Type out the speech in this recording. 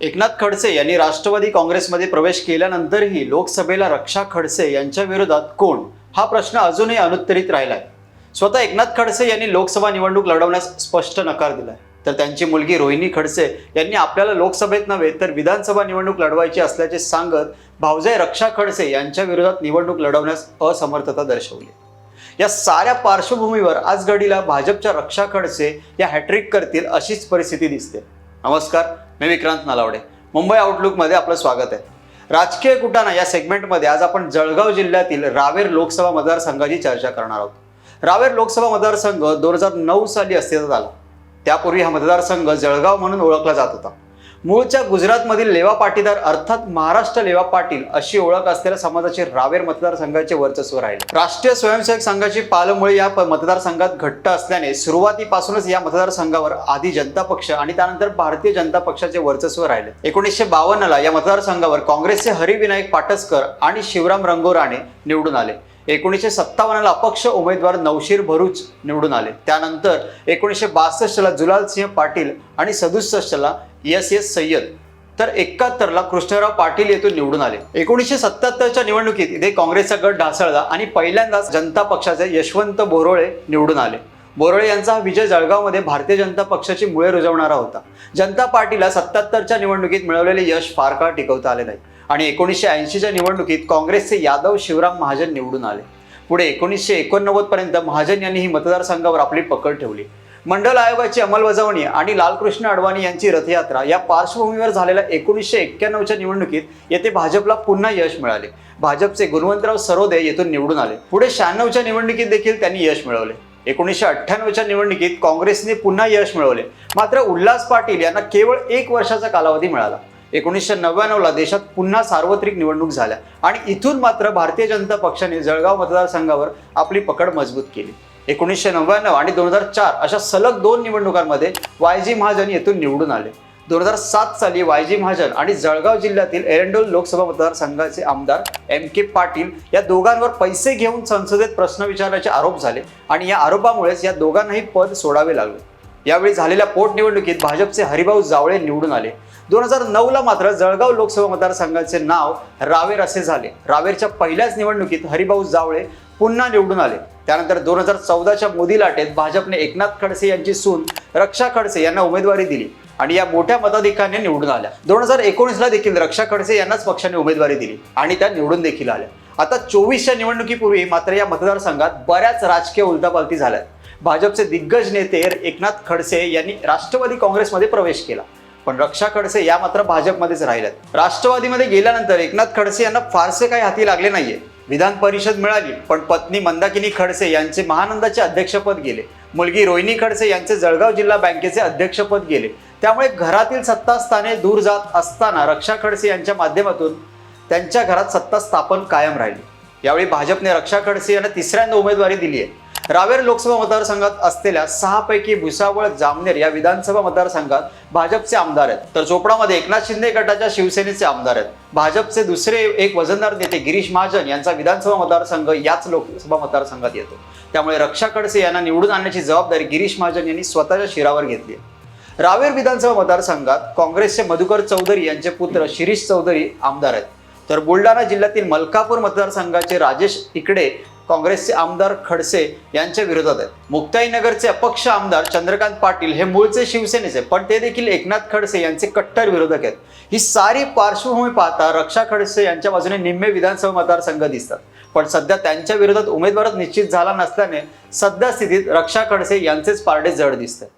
एकनाथ खडसे यांनी राष्ट्रवादी काँग्रेसमध्ये प्रवेश केल्यानंतरही लोकसभेला रक्षा खडसे यांच्या विरोधात कोण? हा प्रश्न अजूनही अनुत्तरित राहिलाय. स्वतः एकनाथ खडसे यांनी लोकसभा निवडणूक लढवण्यास स्पष्ट नकार दिलाय. तर त्यांची मुलगी रोहिणी खडसे यांनी आपल्याला लोकसभेत नव्हे तर विधानसभा निवडणूक लढवायची असल्याचे सांगत भाऊजय रक्षा खडसे यांच्या विरोधात निवडणूक लढवण्यास असमर्थता दर्शवली. या साऱ्या पार्श्वभूमीवर आज घडीला भाजपच्या रक्षा खडसे या हॅट्रिक करतील अशीच परिस्थिती दिसते. नमस्कार मी विक्रांत नालावडे. मुंबई आउटलुकमध्ये आपलं स्वागत आहे. राजकीय कुटाणा या सेगमेंटमध्ये आज आपण जळगाव जिल्ह्यातील रावेर लोकसभा मतदारसंघाची चर्चा करणार आहोत. रावेर लोकसभा मतदारसंघ दोन हजार नऊ साली अस्तित्वात आला. त्यापूर्वी हा मतदारसंघ जळगाव म्हणून ओळखला जात होता. मूळच्या गुजरातमधील लेवा पाटीदार अर्थात महाराष्ट्र लेवा पाटील अशी ओळख असलेल्या समाजाचे रावेर मतदारसंघाचे वर्चस्व राहिले. राष्ट्रीय स्वयंसेवक संघाची पालमुळे या मतदारसंघात घट्ट असल्याने सुरुवातीपासूनच या मतदारसंघावर आधी जनता पक्ष आणि त्यानंतर भारतीय जनता पक्षाचे वर्चस्व राहिले. एकोणीसशे बावन्नला या मतदारसंघावर काँग्रेसचे हरिविनायक पाटसकर आणि शिवराम रंगोराणे निवडून आले. एकोणीसशे सत्तावन्नला अपक्ष उमेदवार नौशीर भरूच निवडून आले. त्यानंतर एकोणीसशे बासष्टला जुलाल सिंह पाटील आणि सदुसष्टला एस एस सय्यद. तर एकाहत्तरला कृष्णराव पाटील येथून निवडून आले. एकोणीसशे सत्याहत्तरच्या निवडणुकीत इथे काँग्रेसचा गट ढासळला आणि पहिल्यांदाच जनता पक्षाचे यशवंत बोरोळे निवडून आले. बोरोळे यांचा हा विजय जळगावमध्ये भारतीय जनता पक्षाची मुळे रुजवणारा होता. जनता पार्टीला सत्याहत्तरच्या निवडणुकीत मिळवलेले यश फार काळ टिकवता आले नाही. आणि एकोणीसशे ऐंशीच्या निवडणुकीत काँग्रेसचे यादव शिवराम महाजन निवडून आले. पुढे एकोणीसशे एकोणनव्वद पर्यंत महाजन यांनी ही मतदारसंघावर आपली पकड ठेवली. मंडल आयोगाची अंमलबजावणी आणि लालकृष्ण अडवाणी यांची रथयात्रा या पार्श्वभूमीवर झालेल्या एकोणीसशे एक्क्याण्णवच्या निवडणुकीत येथे भाजपला पुन्हा यश मिळाले. भाजपचे गुणवंतराव सरोदे येथून निवडून आले. पुढे शहाण्णवच्या निवडणुकीत देखील त्यांनी यश मिळवले. एकोणीसशे अठ्ठ्याण्णवच्या निवडणुकीत काँग्रेसने पुन्हा यश मिळवले. मात्र उल्हास पाटील यांना केवळ एक वर्षाचा कालावधी मिळाला. एकोणीसशे नव्याण्णवला देशात पुन्हा सार्वत्रिक निवडणूक झाल्या. आणि इथून मात्र भारतीय जनता पक्षाने जळगाव मतदारसंघावर आपली पकड मजबूत केली. एकोणीसशे नव्याण्णव आणि दोन हजार चार अशा सलग दोन निवडणुकांमध्ये वाय जी महाजन येथून निवडून आले. दोन हजार सात साली वाय जी महाजन आणि जळगाव जिल्ह्यातील एरंडोल लोकसभा मतदारसंघाचे आमदार एम के पाटील या दोघांवर पैसे घेऊन संसदेत प्रश्न विचारण्याचे आरोप झाले आणि या आरोपामुळेच या दोघांनाही पद सोडावे लागले. यावेळी झालेल्या पोटनिवडणुकीत भाजपचे हरिभाऊ जावळे निवडून आले. दोन हजार नऊला मात्र जळगाव लोकसभा मतदारसंघाचे नाव रावेर असे झाले. रावेरच्या पहिल्याच निवडणुकीत हरिभाऊ जावळे पुन्हा निवडून आले. त्यानंतर दोन हजार चौदाच्या मोदी लाटेत भाजपने एकनाथ खडसे यांची सून रक्षा खडसे यांना उमेदवारी दिली आणि या मोठ्या मताधिकाने निवडून आल्या. दोन हजार एकोणीसला देखील रक्षा खडसे यांनाच पक्षाने उमेदवारी दिली आणि त्या निवडून देखील आल्या. आता चोवीसच्या निवडणुकीपूर्वी मात्र या मतदारसंघात बऱ्याच राजकीय उलटापालटी झाल्या भाजपचे दिग्गज नेते एकनाथ खडसे यांनी राष्ट्रवादी काँग्रेसमध्ये प्रवेश केला. पण रक्षा खडसे या मात्र भाजपमध्येच राहिल्यात राष्ट्रवादीमध्ये गेल्यानंतर एकनाथ खडसे यांना फारसे काही हाती लागले नाहीये. विधान परिषद मिळाली पण पत्नी मंदाकिनी खडसे यांचे महानंदाचे अध्यक्षपद गेले. मुलगी रोहिणी खडसे यांचे जळगाव जिल्हा बँकेचे अध्यक्षपद गेले. त्यामुळे घरातील सत्तास्थाने दूर जात असताना रक्षा खडसे यांच्या माध्यमातून त्यांच्या घरात सत्ता स्थापन कायम राहिली. यावेळी भाजपने रक्षा खडसे यांना तिसऱ्यांदा उमेदवारी दिली आहे रावेर लोकसभा मतदारसंघात असलेल्या सहापैकी भुसावळ जामनेर या विधानसभा मतदारसंघात भाजपचे आमदार आहेत. तर चोपडामध्ये एकनाथ शिंदे गटाच्या शिवसेनेचे आमदार आहेत. भाजपचे दुसरे एक वजनदार नेते गिरीश महाजन यांचा विधानसभा मतदारसंघ याच लोकसभा मतदारसंघात येतो. त्यामुळे रक्षा खडसे यांना निवडून आणण्याची जबाबदारी गिरीश महाजन यांनी स्वतःच्या शिरावर घेतली आहे. रावेर विधानसभा मतदारसंघात काँग्रेसचे मधुकर चौधरी यांचे पुत्र शिरीष चौधरी आमदार आहेत. तर बुलढाणा जिल्ह्यातील मलकापूर मतदारसंघाचे राजेश इकडे काँग्रेसचे आमदार खडसे यांच्या विरोधात आहेत. मुक्ताईनगरचे अपक्ष आमदार चंद्रकांत पाटील हे मूळचे शिवसेनेचे पण ते देखील एकनाथ खडसे यांचे कट्टर विरोधक आहेत. ही सारी पार्श्वभूमी पाहता रक्षा खडसे यांच्या बाजूने निम्मे विधानसभा मतदारसंघ दिसतात. पण सध्या त्यांच्या विरोधात उमेदवारच निश्चित झाला नसल्याने सध्या स्थितीत रक्षा खडसे यांचेच पारडे जड दिसतात.